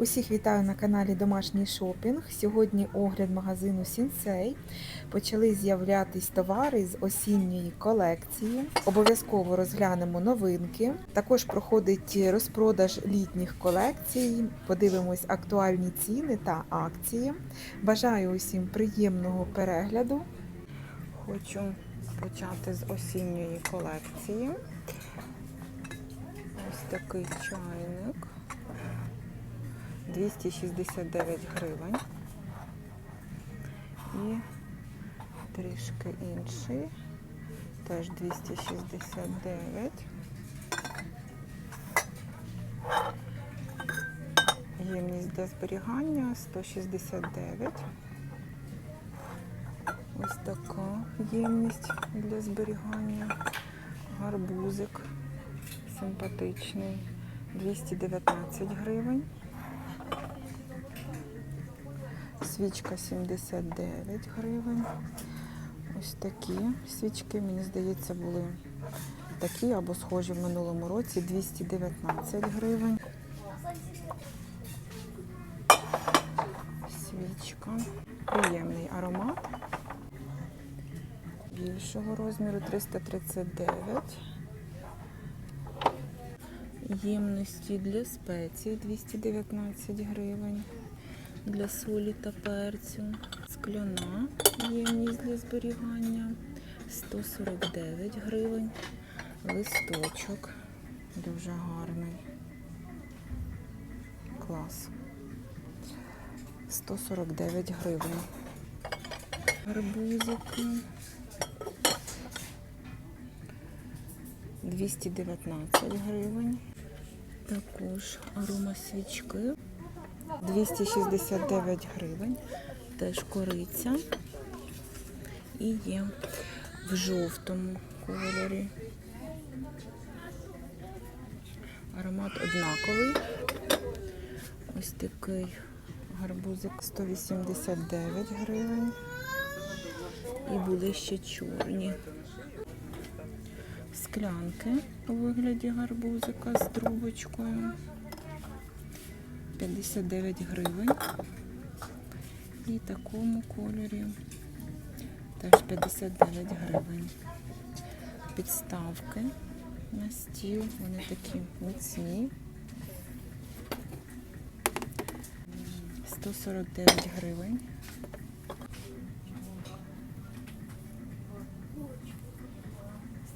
Усіх вітаю на каналі Домашній шопінг. Сьогодні огляд магазину Сінсей. Почали з'являтись товари з осінньої колекції. Обов'язково розглянемо новинки. Також проходить розпродаж літніх колекцій. Подивимось актуальні ціни та акції. Бажаю усім приємного перегляду. Хочу почати з осінньої колекції. Ось такий чайник. 269 гривень. І трішки інший. Теж 269. Ємність для зберігання 169. Ось така ємність для зберігання. Гарбузик симпатичний. 219 гривень. Свічка 79 гривень. Ось такі свічки, мені здається, були такі або схожі в минулому році. 219 гривень. Свічка. Приємний аромат більшого розміру 339. Ємності для спецій 219 гривень. Для солі та перцю. Скляна ємність для зберігання 149 гривень. Листочок дуже гарний. Клас. 149 гривень. Арбузики. 219 гривень. Також аромасвічки 269 гривень. Теж кориця. І є в жовтому кольорі. Аромат однаковий. Ось такий гарбузик 189 гривень. І були ще чорні склянки у вигляді гарбузика з трубочкою. 59 гривень. І такому кольорі теж 59 гривень. Підставки на стіл, вони такі міцні. 149 гривень.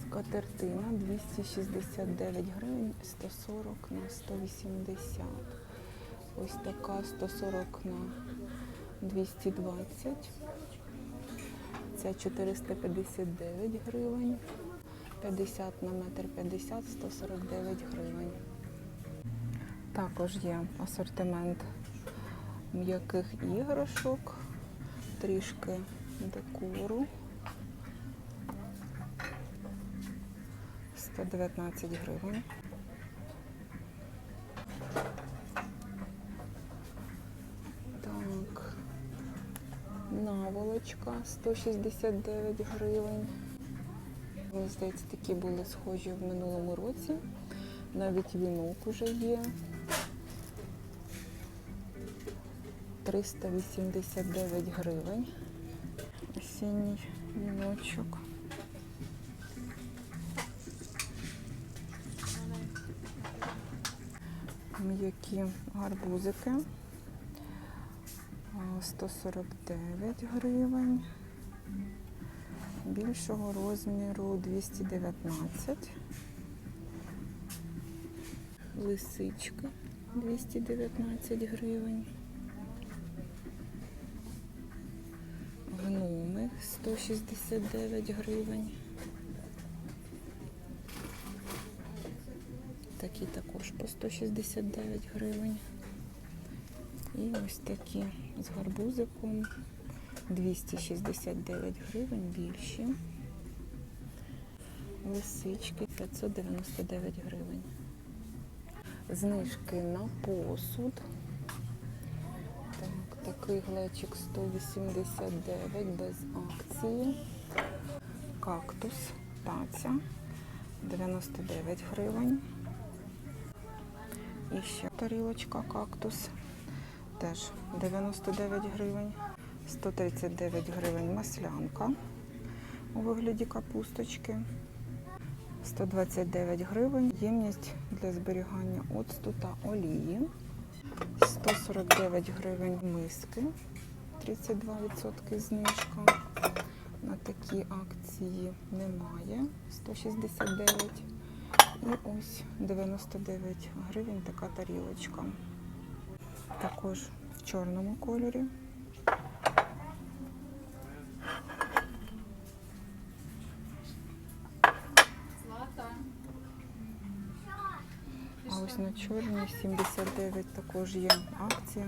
Скатертина 269 гривень, 140 на 180. Ось така 140 на 220. Це 459 гривень. 50 на метр 50, 149 гривень. Також є асортимент м'яких іграшок, трішки декору. 119 гривень. 169 гривень. Мені здається, такі були схожі в минулому році. Навіть вінок уже є. 389 гривень. Осінній віночок. М'які гарбузики. А, 149 гривень. Більшого розміру 219. Лисичка 219 гривень. Гноми 169 гривень. Такі також по 169 гривень. І ось такі з гарбузиком 269 гривень більші. Лисички 599 гривень. Знижки на посуд. Так, такий глечик 189 без акції. Кактус, таця 99 гривень. І ще тарілочка кактус теж 99 гривень, 139 гривень маслянка у вигляді капусточки. 129 гривень ємність для зберігання оцту та олії. 149 гривень миски, 32% знижка. На такі акції немає. 169. І ось 99 гривень така тарілочка. Також в чорному кольорі. А ось на чорній 79 також є акція.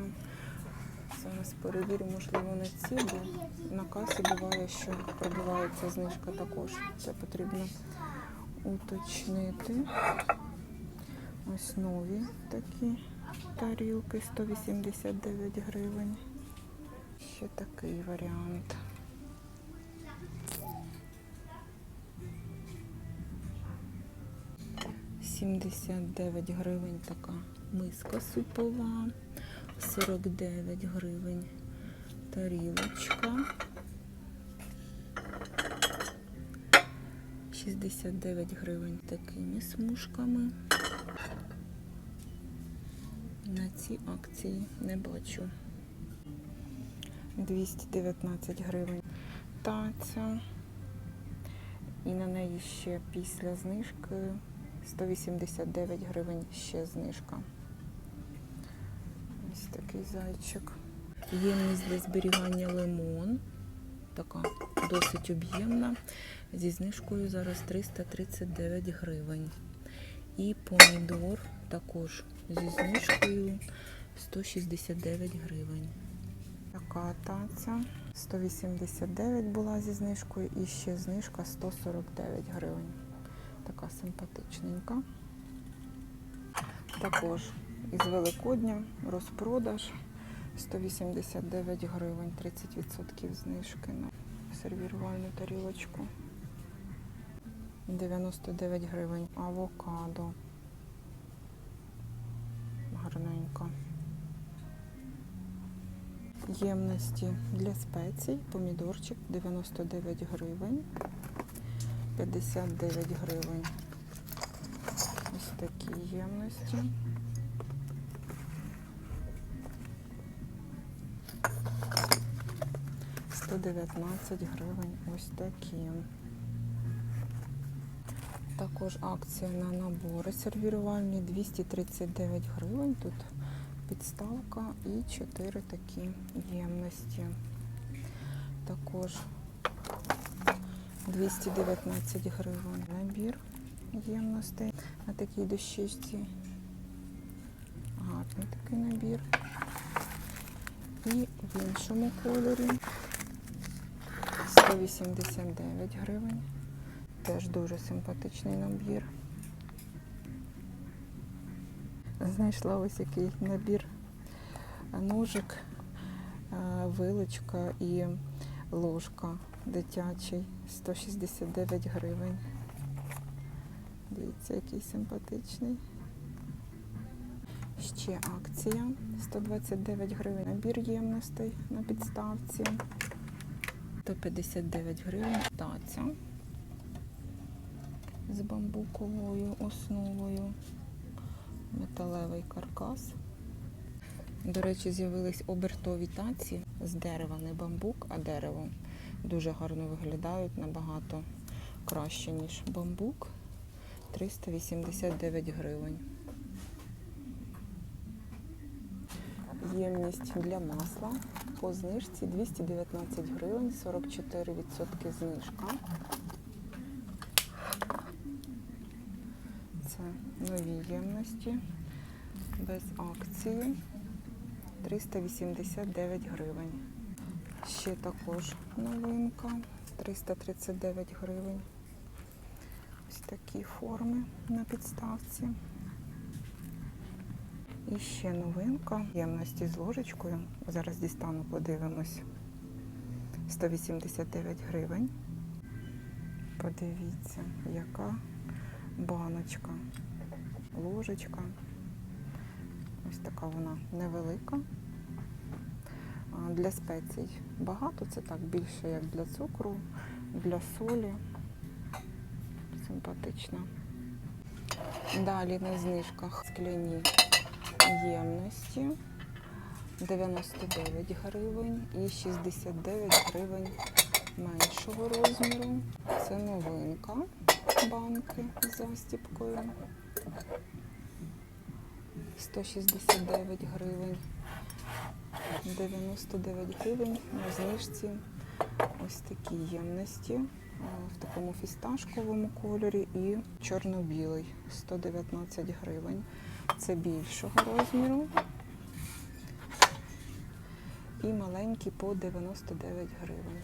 Зараз перевірю, можливо, на ці, бо на касі буває, що пробивається знижка також. Це потрібно уточнити. Ось нові такі тарілки 189 гривень. Ще такий варіант. Сімдесят дев'ять гривень така миска супова, 49 гривень тарілочка. 69 гривень такими смужками. Ці акції не бачу. 219 гривень таця. І на неї ще після знижки 189 гривень ще знижка. Ось такий зайчик. Ємність для зберігання лимон. Така досить об'ємна. Зі знижкою зараз 339 гривень. І помідор також зі знижкою 169 гривень. Така таця 189 була зі знижкою і ще знижка 149 гривень. Така симпатичненька. Також із Великодня розпродаж 189 гривень, 30% знижки на сервірувальну тарілочку. 99 гривень авокадо. Гарненько. Ємності для спецій, помідорчик 99 гривень, 59 гривень. Ось такі ємності. Сто дев'ятнадцять гривень ось такі. Також акція на набори сервірувальні 239 гривень. Тут підставка і 4 такі ємності. Також 219 гривень набір ємностей на такій дощечці. Гарний такий набір. І в іншому кольорі 189 гривень. Теж дуже симпатичний набір. Знайшла ось який набір ножик, е, вилочка і ложка дитячий 169 гривень. Дивіться, який симпатичний. Ще акція 129 гривень. Набір ємностей на підставці. 159 гривень таця з бамбуковою основою. Металевий каркас. До речі, з'явились обертові таці з дерева, не бамбук, а дерево. Дуже гарно виглядають, набагато краще, ніж бамбук. 389 гривень. Ємність для масла по знижці 219 гривень, 44% знижка. Це нові ємності без акції 389 гривень. Ще також новинка 339 гривень. Ось такі форми на підставці. І ще новинка ємності з ложечкою. Зараз дістану, подивимось. 189 гривень. Подивіться, яка баночка, ложечка. Ось така вона невелика. для спецій багато, це так більше як для цукру, для солі. Симпатично. Далі на знижках скляні ємності 99 гривень і 69 гривень меншого розміру. Це новинка банки з застіпкою. 169 гривень. 99 гривень на знижці ось такі ємності е, в такому фісташковому кольорі і чорно-білий 119 гривень. Це більшого розміру. І маленькі по 99 гривень.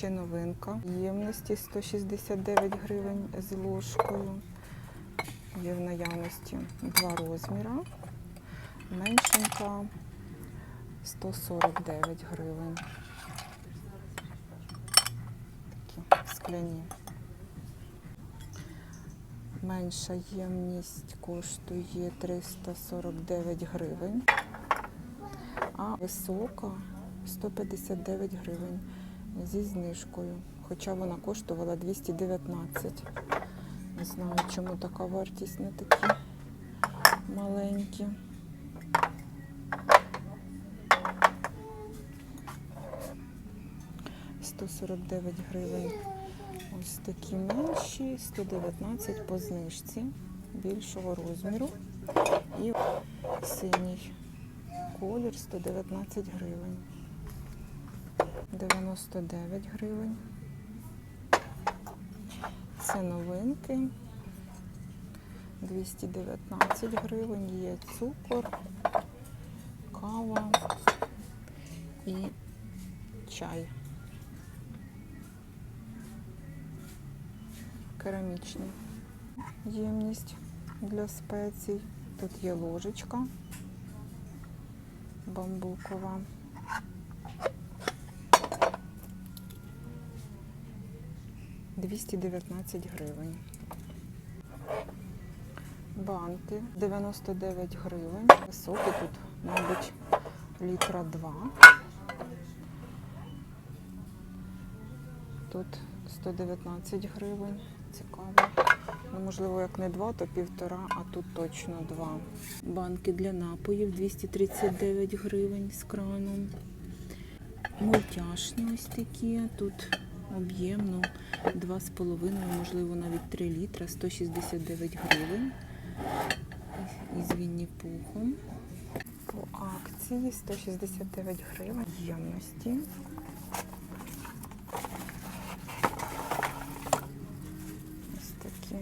Ще новинка. Ємності 169 гривень з ложкою. Є в наявності два розміри. Меншенька 149 гривень. Такі скляні. Менша ємність коштує 349 гривень, а висока 159 гривень зі знижкою. Хоча вона коштувала 219. Не знаю, чому така вартість не такі маленькі. Сто сорок дев'ять гривень. Ось такі менші, 119 по знижці більшого розміру. І синій колір 119 гривень. 99 гривень. Це новинки. 219 гривень. Є цукор, кава і чай. Керамічна ємність для спецій. Тут є ложечка бамбукова. Двісті дев'ятнадцять гривень. Банки 99 гривень. Високі тут, мабуть, літра два. Тут 119 гривень. Цікаво. Ну, можливо, як не два, то півтора, а тут точно два. Банки для напоїв 239 гривень з краном. Мультяшні ось такі. Тут об'ємно 2,5, можливо, навіть 3 літра, 169 гривень. Із Вінні пухом. По акції 169 гривень ємності. Ось такі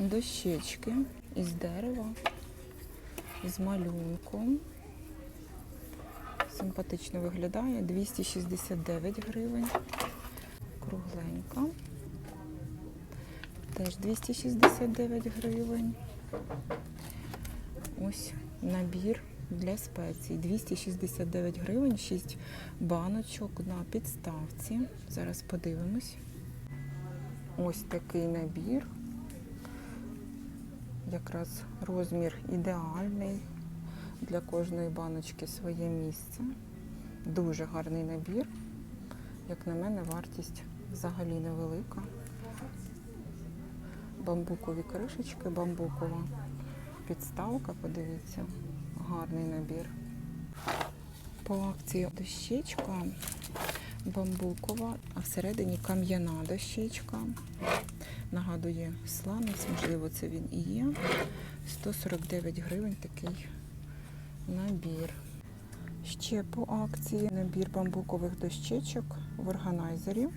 дощечки із дерева, з малюнком. Симпатично виглядає. 269 гривень. Кругленька. Теж 269 гривень. Ось набір для спецій. 269 гривень, 6 баночок на підставці. Зараз подивимось. Ось такий набір. Якраз розмір ідеальний. Для кожної баночки своє місце. Дуже гарний набір. Як на мене, вартість взагалі невелика. Бамбукові кришечки, бамбукова підставка, подивіться, гарний набір. По акції дощечка бамбукова, а всередині кам'яна дощечка. Нагадує сланець, можливо, це він і є. 149 гривень такий набір. Ще по акції набір бамбукових дощечок в органайзері.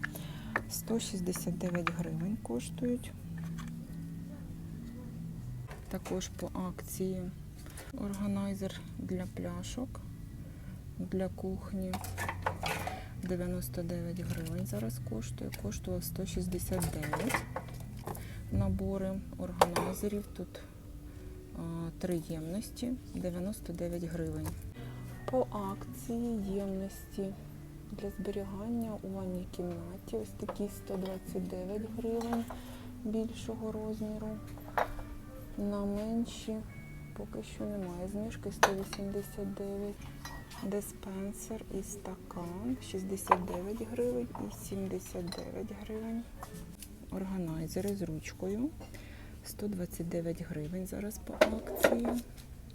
169 гривень коштують. Також по акції органайзер для пляшок для кухні. 99 гривень зараз коштує, коштував 169 набори органайзерів. Тут три ємності, 99 гривень. По акції ємності для зберігання у ванній кімнаті ось такі 129 гривень більшого розміру. На менші поки що немає. Знижки 189. Диспенсер і стакан 69 гривень і 79 гривень. Органайзери з ручкою 129 гривень зараз по акції.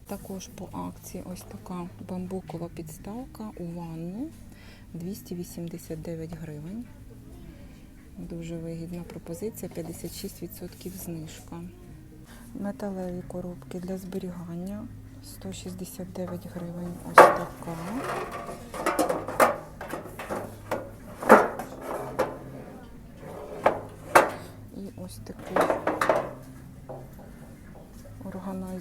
Також по акції ось така бамбукова підставка у ванну 289 гривень. Дуже вигідна пропозиція, 56% знижка. Металеві коробки для зберігання 169 гривень. Ось така. І ось такий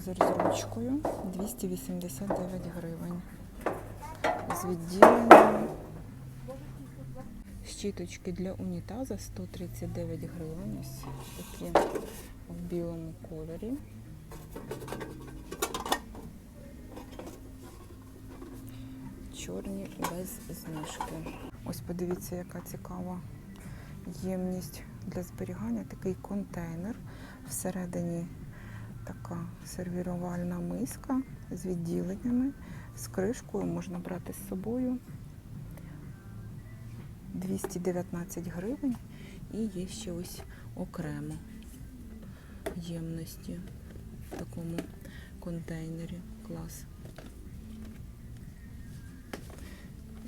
органайзер з ручкою 289 гривень. З відділенням. Щіточки для унітаза 139 гривень. Ось такі в білому кольорі. Чорні без знижки. Ось подивіться, яка цікава ємність для зберігання. Такий контейнер. Всередині така сервірувальна миска з відділеннями, з кришкою можна брати з собою. 219 гривень і є ще ось окремо ємності в такому контейнері. Клас.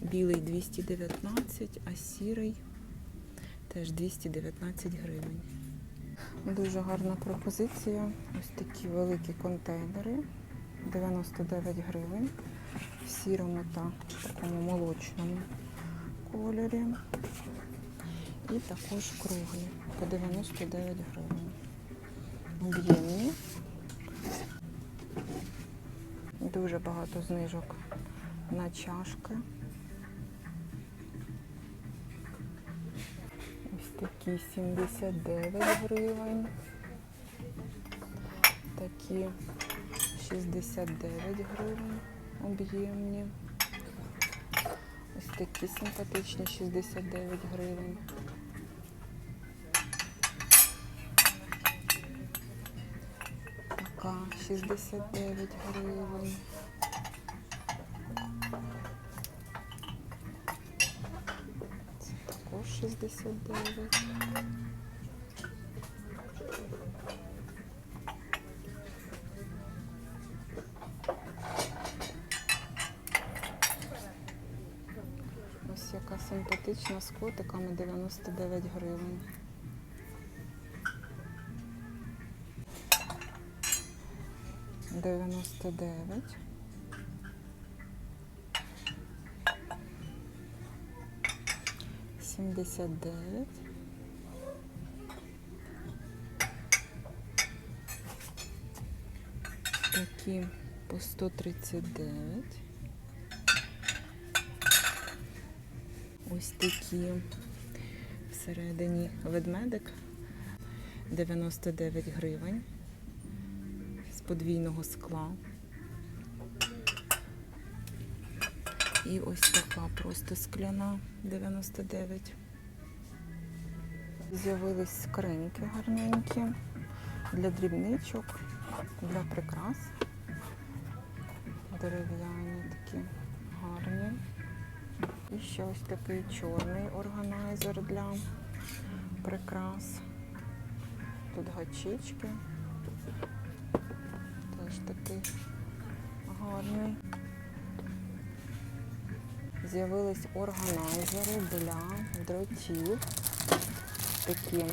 Білий 219, а сірий теж 219 гривень. Дуже гарна пропозиція. Ось такі великі контейнери. 99 гривень в сірому та такому молочному кольорі. І також круглі по 99 гривень. Об'ємні. Дуже багато знижок на чашки. Такі 79 гривень. Такі 69 гривень об'ємні. Ось такі симпатичні 69 гривень. Така 69 гривень. Це також 69. Ось яка симпатична з котиками 99 гривень. Дев'яносто дев'ять. Сімдесят дев'ять. Такі по сто тридцять дев'ять. Ось такі всередині ведмедик 99 гривень з подвійного скла. І ось така просто скляна 99. З'явились скриньки гарненькі для дрібничок, для прикрас. Дерев'яні такі гарні. І ще ось такий чорний органайзер для прикрас. Тут гачечки. Теж такий гарний. З'явились органайзери для дротів. Такі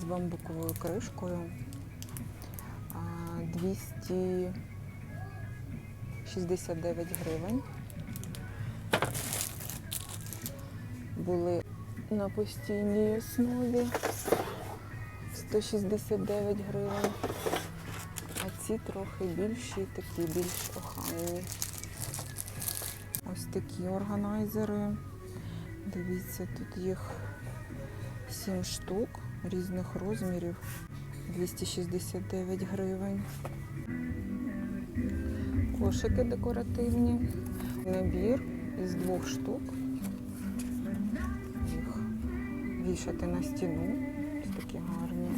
з бамбуковою кришкою. А, 269 гривень. були на постійній основі 169 гривень, а ці трохи більші, такі більш охайні. Ось такі органайзери. Дивіться, тут їх 7 штук різних розмірів, 269 гривень. Кошики декоративні, набір із двох штук їх вішати на стіну. Ось такі гарні.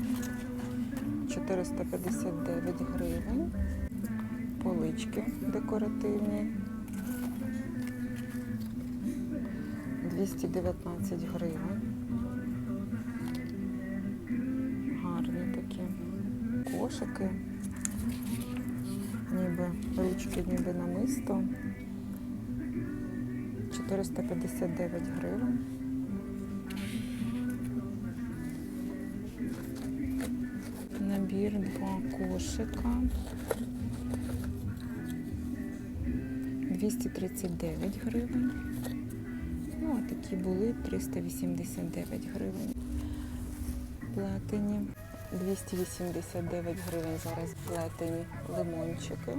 459 гривень. Полички декоративні. 219 гривень. Гарні такі кошики. Ніби ручки, ніби намисто. 459 гривень. Набір два кошика. 239 гривень. Ну, а такі були 389 гривень. Плетені. 289 гривень зараз плетені лимончики.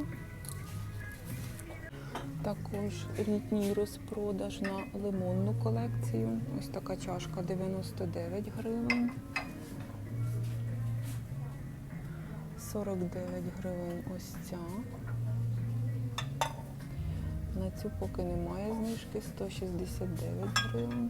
Також літній розпродаж на лимонну колекцію. Ось така чашка 99 гривень. 49 гривень ось ця. Цю поки немає знижки 169 гривень.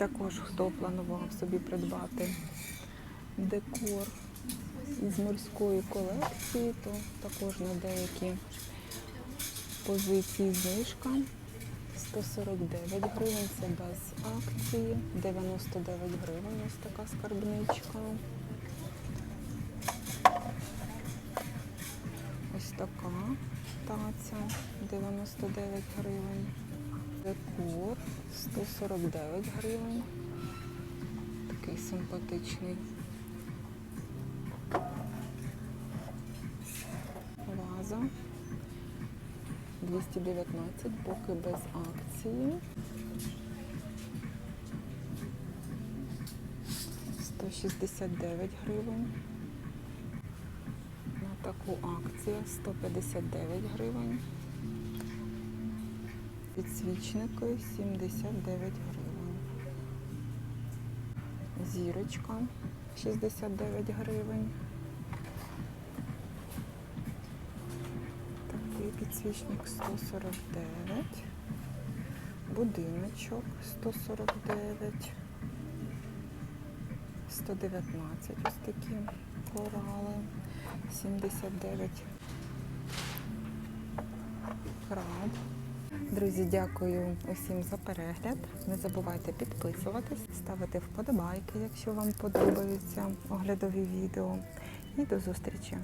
Також хто планував собі придбати декор із морської колекції, то також на деякі позиції знижка. 149 гривень, це без акції, 99 гривень ось така скарбничка. Ось така таця, 99 гривень. Декор 149 гривень. Такий симпатичний. Ваза 219, поки без акції. 169 гривень. На таку акцію 159 гривень. Підсвічники 79 гривень. Зірочка 69 гривень. Такий підсвічник 149. Будиночок 149. 119 ось такі корали. 79 Друзі, дякую усім за перегляд. Не забувайте підписуватись, ставити вподобайки, якщо вам подобаються оглядові відео. І до зустрічі!